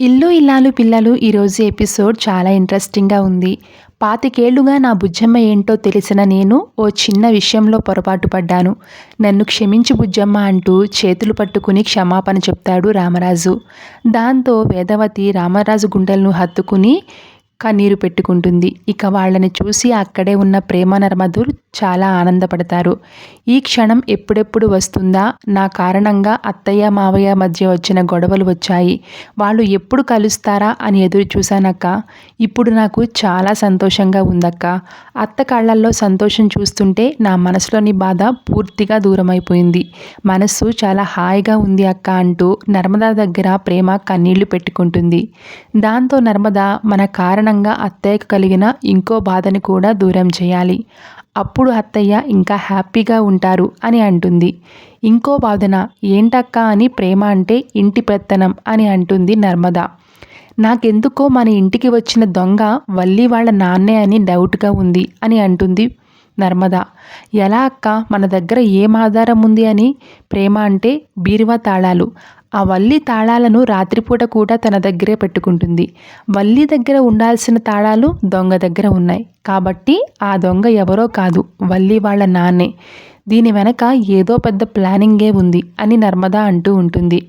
ఇల్లు ఇల్లాలు పిల్లలు ఈరోజు ఎపిసోడ్ చాలా ఇంట్రెస్టింగ్గా ఉంది. పాతికేళ్ళుగా నా బుజ్జమ్మ ఏంటో తెలిసిన నేను ఓ చిన్న విషయంలో పొరపాటు పడ్డాను. నన్ను క్షమించి బుజ్జమ్మ అంటూ చేతులు పట్టుకుని క్షమాపణ చెప్తాడు రామరాజు. దాంతో వేదవతి రామరాజు గుండెలను హత్తుకుని కన్నీరు పెట్టుకుంటుంది. ఇక వాళ్ళని చూసి అక్కడే ఉన్న ప్రేమ నర్మధుర్ చాలా ఆనందపడతారు. ఈ క్షణం ఎప్పుడెప్పుడు వస్తుందా? నా కారణంగా అత్తయ్య మావయ్య మధ్య వచ్చిన గొడవలు వచ్చాయి. వాళ్ళు ఎప్పుడు కలుస్తారా అని ఎదురు చూశానక్క. ఇప్పుడు నాకు చాలా సంతోషంగా ఉందక్క. అత్త కళ్ళల్లో సంతోషం చూస్తుంటే నా మనసులోని బాధ పూర్తిగా దూరమైపోయింది. మనస్సు చాలా హాయిగా ఉంది అక్క అంటూ నర్మదా దగ్గర ప్రేమ కన్నీళ్ళు పెట్టుకుంటుంది. దాంతో నర్మద మన కారణం కారణంగా అత్తయ్యకు కలిగిన ఇంకో బాధని కూడా దూరం చేయాలి. అప్పుడు అత్తయ్య ఇంకా హ్యాపీగా ఉంటారు అని అంటుంది. ఇంకో బాధన ఏంటక్క అని ప్రేమ అంటే ఇంటి పెత్తనం అని అంటుంది నర్మద. నాకెందుకో మన ఇంటికి వచ్చిన దొంగ వల్లి వాళ్ళ నాన్నే అని డౌట్గా ఉంది అని అంటుంది నర్మద. ఎలా అక్క? మన దగ్గర ఏం ఆధారం ఉంది అని? ప్రేమ అంటే బీరువా తాళాలు. ఆ వల్లి తాళాలను రాత్రిపూట కూడా తన దగ్గరే పెట్టుకుంటుంది. వల్లి దగ్గర ఉండాల్సిన తాళాలు దొంగ దగ్గర ఉన్నాయి. కాబట్టి ఆ దొంగ ఎవరో కాదు వల్లి వాళ్ళ నాన్నే. దీని వెనక ఏదో పెద్ద ప్లానింగే ఉంది అని నర్మదా అంటూ ఉంటుంది.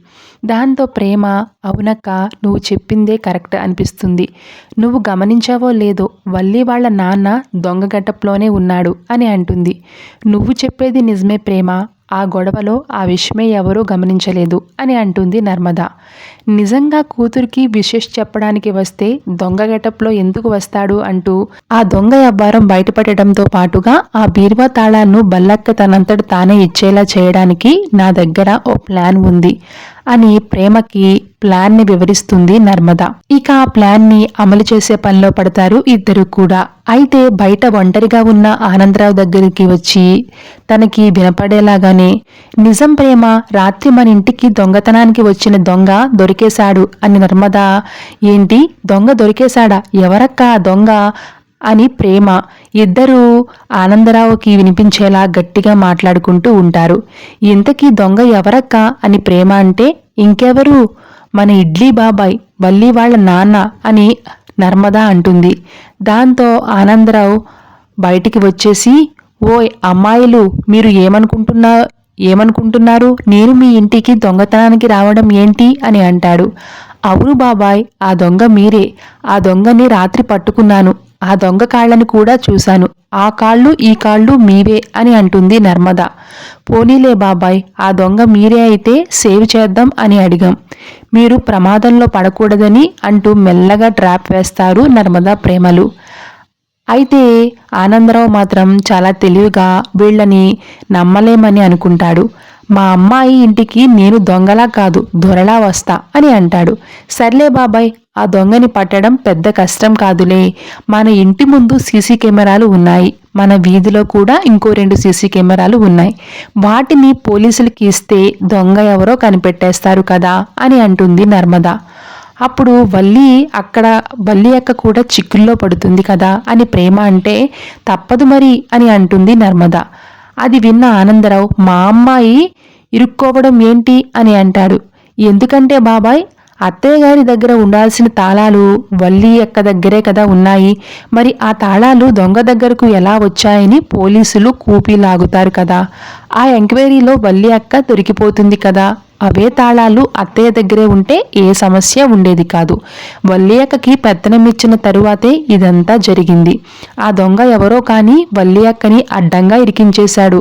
దాంతో ప్రేమ అవునక్క నువ్వు చెప్పిందే కరెక్ట్ అనిపిస్తుంది. నువ్వు గమనించావో లేదో వల్లి వాళ్ళ నాన్న దొంగ గట్టప్లోనే ఉన్నాడు అని అంటుంది. నువ్వు చెప్పేది నిజమే ప్రేమ ఆ గొడవలో ఆ విషయమే ఎవరూ గమనించలేదు అని అంటుంది నర్మద. నిజంగా కూతురికి విశేష్ చెప్పడానికి వస్తే దొంగ గెటప్లో ఎందుకు వస్తాడు అంటూ ఆ దొంగ అబ్బారం బయటపడటంతో పాటుగా ఆ బీర్వా తాళాలను బల్లక్క తనంతట తానే ఇచ్చేలా చేయడానికి నా దగ్గర ఓ ప్లాన్ ఉంది అని ప్రేమకి ప్లాన్ని వివరిస్తుంది నర్మద. ఇక ఆ ప్లాన్ని అమలు చేసే పనిలో పడతారు ఇద్దరు కూడా. అయితే బయట ఒంటరిగా ఉన్న ఆనందరావు దగ్గరికి వచ్చి తనకి వినపడేలాగానే నిజం ప్రేమ రాత్రి మన ఇంటికి దొంగతనానికి వచ్చిన దొంగ దొరి దొరికేశాడు. అని నర్మద ఏంటి? దొంగ దొరికేశాడా? ఎవరక్క దొంగ? అని ప్రేమ. ఇద్దరూ ఆనందరావుకి వినిపించేలా గట్టిగా మాట్లాడుకుంటూ ఉంటారు. ఇంతకీ దొంగ ఎవరక్క? అని ప్రేమ అంటే ఇంకెవరు? మన ఇడ్లీ బాబాయ్ వల్లి వాళ్ళ నాన్న అని నర్మదా అంటుంది. దాంతో ఆనందరావు బయటికి వచ్చేసి ఓయ్ అమ్మాయిలు మీరు ఏమనుకుంటున్నా ఏమనుకుంటున్నారు? నేను మీ ఇంటికి దొంగతనానికి రావడం ఏంటి? అని అంటాడు. అవును బాబాయ్ ఆ దొంగ మీరే. ఆ దొంగని రాత్రి పట్టుకున్నాను. ఆ దొంగ కాళ్ళని కూడా చూశాను. ఆ కాళ్ళు ఈ కాళ్ళు మీవే అని అంటుంది నర్మద. పోనీలే బాబాయ్ ఆ దొంగ మీరే అయితే సేవ్ చేద్దాం అని అడిగాం. మీరు ప్రమాదంలో పడకూడదని అంటూ మెల్లగా ట్రాప్ వేస్తారు నర్మదా ప్రేమలు. అయితే ఆనందరావు మాత్రం చాలా తెలివిగా వీళ్ళని నమ్మలేమని అనుకుంటాడు. మా అమ్మాయి ఇంటికి నేను దొంగలా కాదు దొరలా వస్తా అని అంటాడు. సర్లే బాబాయ్ ఆ దొంగని పట్టడం పెద్ద కష్టం కాదులే. మన ఇంటి ముందు సీసీ కెమెరాలు ఉన్నాయి. మన వీధిలో కూడా ఇంకో రెండు సీసీ కెమెరాలు ఉన్నాయి. వాటిని పోలీసులకి ఇస్తే దొంగ ఎవరో కనిపెట్టేస్తారు కదా అని అంటుంది నర్మదా. అప్పుడు వల్లి అక్కడ వల్లి అక్క కూడా చిక్కుల్లో పడుతుంది కదా అని ప్రేమ అంటే తప్పదు మరి అని అంటుంది నర్మద. అది విన్న ఆనందరావు మా అమ్మాయి ఇరుక్కోవడం ఏంటి అని అంటాడు. ఎందుకంటే బాబాయ్ అత్తయ్య గారి దగ్గర ఉండాల్సిన తాళాలు వల్లి అక్క దగ్గరే కదా ఉన్నాయి. మరి ఆ తాళాలు దొంగ దగ్గరకు ఎలా వచ్చాయని పోలీసులు కూపీ లాగుతారు కదా. ఆ ఎంక్వైరీలో వల్లి అక్క దొరికిపోతుంది కదా. అవే తాళాలు అత్తయ్య దగ్గరే ఉంటే ఏ సమస్య ఉండేది కాదు. వల్లియక్కకి పెత్తనం ఇచ్చిన తరువాతే ఇదంతా జరిగింది. ఆ దొంగ ఎవరో కానీ వల్లియక్కని అడ్డంగా ఇరికించేశాడు.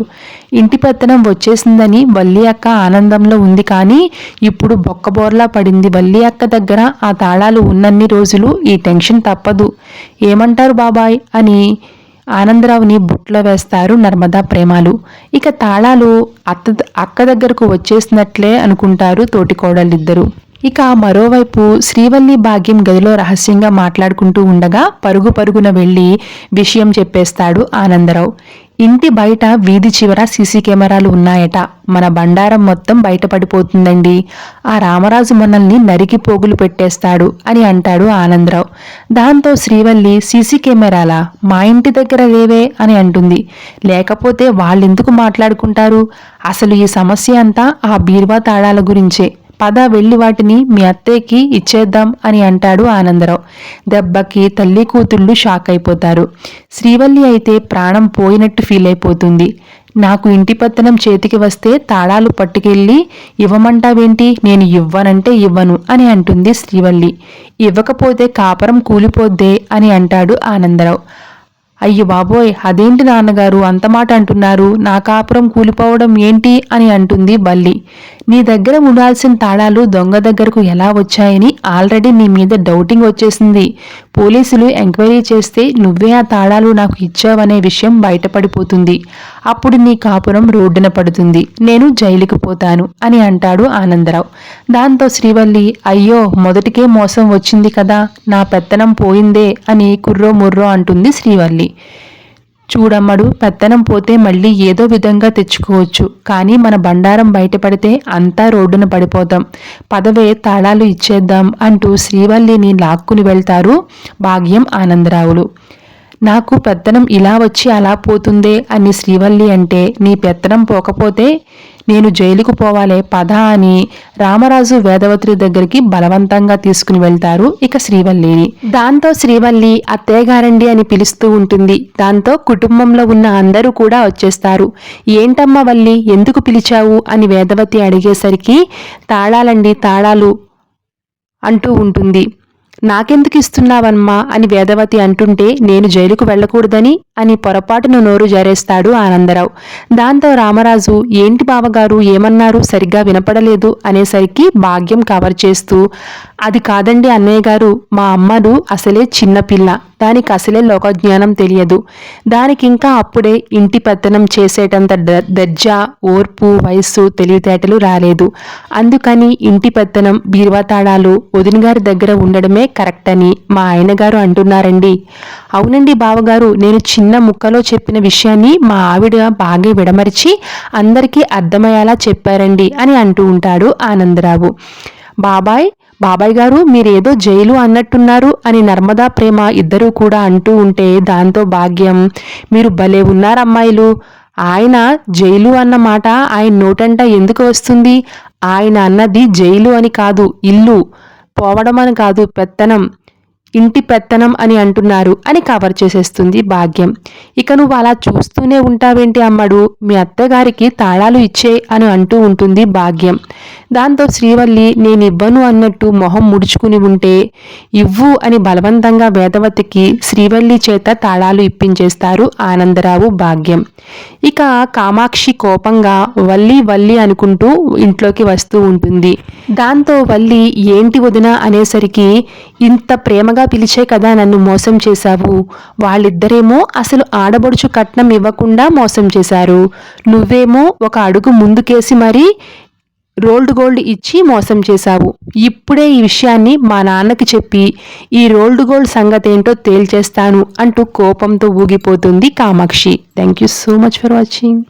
ఇంటి పెత్తనం వచ్చేసిందని వల్లియక్క ఆనందంలో ఉంది కానీ ఇప్పుడు బొక్కబోర్లా పడింది వల్లియక్క దగ్గర ఆ తాళాలు ఉన్నన్ని రోజులు ఈ టెన్షన్ తప్పదు. ఏమంటారు బాబాయ్? అని ఆనందరావుని బుట్లో వేస్తారు నర్మదా ప్రేమాలు. ఇక తాళాలు అత్త అక్క దగ్గరకు వచ్చేసినట్లే అనుకుంటారు తోటికోడళ్ళిద్దరూ. ఇక మరోవైపు శ్రీవల్లి భాగ్యం గదిలో రహస్యంగా మాట్లాడుకుంటూ ఉండగా పరుగు పరుగున వెళ్ళి విషయం చెప్పేస్తాడు ఆనందరావు. ఇంటి బయట వీధి చివర సీసీ కెమెరాలు ఉన్నాయట. మన బండారం మొత్తం బయటపడిపోతుందండి. ఆ రామరాజు మనల్ని నరికి పోగులు పెట్టేస్తాడు అని అంటాడు ఆనందరావు. దాంతో శ్రీవల్లి సీసీ కెమెరాలా? మా ఇంటి దగ్గర లేవే అని అంటుంది. లేకపోతే వాళ్ళెందుకు మాట్లాడుకుంటారు? అసలు ఈ సమస్య అంతా ఆ బీర్వా తాళాల గురించే. పద వెళ్ళి వాటిని మీ అత్తయ్యకి ఇచ్చేద్దాం అని అంటాడు ఆనందరావు. దెబ్బకి తల్లి కూతుళ్ళు షాక్ అయిపోతారు. శ్రీవల్లి అయితే ప్రాణం పోయినట్టు ఫీల్ అయిపోతుంది. నాకు ఇంటి పత్తనం చేతికి వస్తే తాళాలు పట్టుకెళ్ళి ఇవ్వమంటావేంటి? నేను ఇవ్వనంటే ఇవ్వను అని అంటుంది శ్రీవల్లి. ఇవ్వకపోతే కాపరం కూలిపోద్దే అని అంటాడు ఆనందరావు. అయ్యో బాబోయ్ అదేంటి నాన్నగారు అంత మాట అంటున్నారు? నా కాపురం కూలిపోవడం ఏంటి అని అంటుంది బల్లి. నీ దగ్గర ఉండాల్సిన తాళాలు దొంగ దగ్గరకు ఎలా వచ్చాయని ఆల్రెడీ నీ మీద డౌటింగ్ వచ్చేసింది. పోలీసులు ఎంక్వైరీ చేస్తే నువ్వే ఆ తాళాలు నాకు ఇచ్చావనే విషయం బయటపడిపోతుంది. అప్పుడు నీ కాపురం రోడ్డున పడుతుంది. నేను జైలుకు పోతాను అని అంటాడు ఆనందరావు. దాంతో శ్రీవల్లి అయ్యో మొదటికే మోసం వచ్చింది కదా నా పెత్తనం పోయిందే అని కుర్రో ముర్రో అంటుంది శ్రీవల్లి. చూడమ్మడు పెత్తనం పోతే మళ్ళీ ఏదో విధంగా తెచ్చుకోవచ్చు. కానీ మన బండారం బయటపడితే అంతా రోడ్డున పడిపోతాం. పదవే తాళాలు ఇచ్చేద్దాం అంటూ శ్రీవల్లిని లాక్కుని వెళ్తారు భాగ్యం ఆనందరావులు. నాకు పెత్తనం ఇలా వచ్చి అలా పోతుందే అని శ్రీవల్లి అంటే నీ పెత్తనం పోకపోతే నేను జైలుకు పోవాలే పద అని రామరాజు వేదవతి దగ్గరికి బలవంతంగా తీసుకుని వెళ్తారు ఇక శ్రీవల్లిని దాంతో శ్రీవల్లి అత్తయ్యగారండి అని పిలుస్తూ ఉంటుంది. దాంతో కుటుంబంలో ఉన్న అందరూ కూడా వచ్చేస్తారు. ఏంటమ్మా వల్లి ఎందుకు పిలిచావు? అని వేదవతి అడిగేసరికి తాళాలండి తాళాలు అంటూ ఉంటుంది. నాకెందుకు ఇస్తున్నావమ్మా అని వేదవతి అంటుంటే నేను జైలుకు వెళ్ళకూడదని అని పొరపాటును నోరు జారేస్తాడు ఆనందరావు. దాంతో రామరాజు ఏంటి బావగారు ఏమన్నారు? సరిగ్గా వినపడలేదు అనేసరికి భాగ్యం కవర్ చేస్తూ అది కాదండి అన్నయ్య గారు మా అమ్మను అసలే చిన్నపిల్ల దానికి అసలే లోకజ్ఞానం తెలియదు. దానికి ఇంకా అప్పుడే ఇంటి పత్తనం చేసేటంత దర్జా ఓర్పు వయస్సు తెలివితేటలు రాలేదు. అందుకని ఇంటి పత్తనం బీరువా తాళాలు వదిన గారి దగ్గర ఉండడమే కరెక్ట్ అని మా ఆయనగారు అంటున్నారండి. అవునండి బావగారు నేను చిన్న ముక్కలో చెప్పిన విషయాన్ని మా ఆవిడ బాగా విడమరిచి అందరికీ అర్థమయ్యేలా చెప్పారండి అని అంటూ ఉంటాడు ఆనందరావు. బాబాయ్ బాబాయ్ గారు మీరేదో జైలు అన్నట్టున్నారు అని నర్మదా ప్రేమ ఇద్దరూ కూడా అంటూ ఉంటే దాంతో భాగ్యం. మీరు భలే ఉన్నారమ్మాయిలు ఆయన జైలు అన్న మాట ఆయన నోటంట ఎందుకు వస్తుంది? ఆయన అన్నది జైలు అని కాదు ఇల్లు. పోవడం అని కాదు పెత్తనం. ఇంటి పెత్తనం అని అంటున్నారు అని కవర్ చేసేస్తుంది భాగ్యం. ఇక నువ్వు అలా చూస్తూనే ఉంటావేంటి అమ్మడు? మీ అత్తగారికి తాళాలు ఇచ్చే అని అంటూ ఉంటుంది భాగ్యం. దాంతో శ్రీవల్లి నేను ఇవ్వను అన్నట్టు మొహం ముడుచుకుని ఉంటే ఇవ్వు అని బలవంతంగా వేదవతికి శ్రీవల్లి చేత తాళాలు ఇప్పించేస్తారు ఆనందరావు భాగ్యం. ఇక కామాక్షి కోపంగా వల్లి వల్లి అనుకుంటూ ఇంట్లోకి వస్తూ ఉంటుంది. దాంతో వల్లి ఏంటి వదిన? అనేసరికి ఇంత ప్రేమగా పిలిచే కదా నన్ను మోసం చేశావు. వాళ్ళిద్దరేమో అసలు ఆడబడుచు కట్నం ఇవ్వకుండా మోసం చేశారు. నువ్వేమో ఒక అడుగు ముందుకేసి మరీ రోల్డ్ గోల్డ్ ఇచ్చి మోసం చేశావు. ఇప్పుడే ఈ విషయాన్ని మా నాన్నకి చెప్పి ఈ రోల్డ్ గోల్డ్ సంగతి ఏంటో తేల్చేస్తాను అంటూ కోపంతో ఊగిపోతుంది Kamakshi. Thank you so much for watching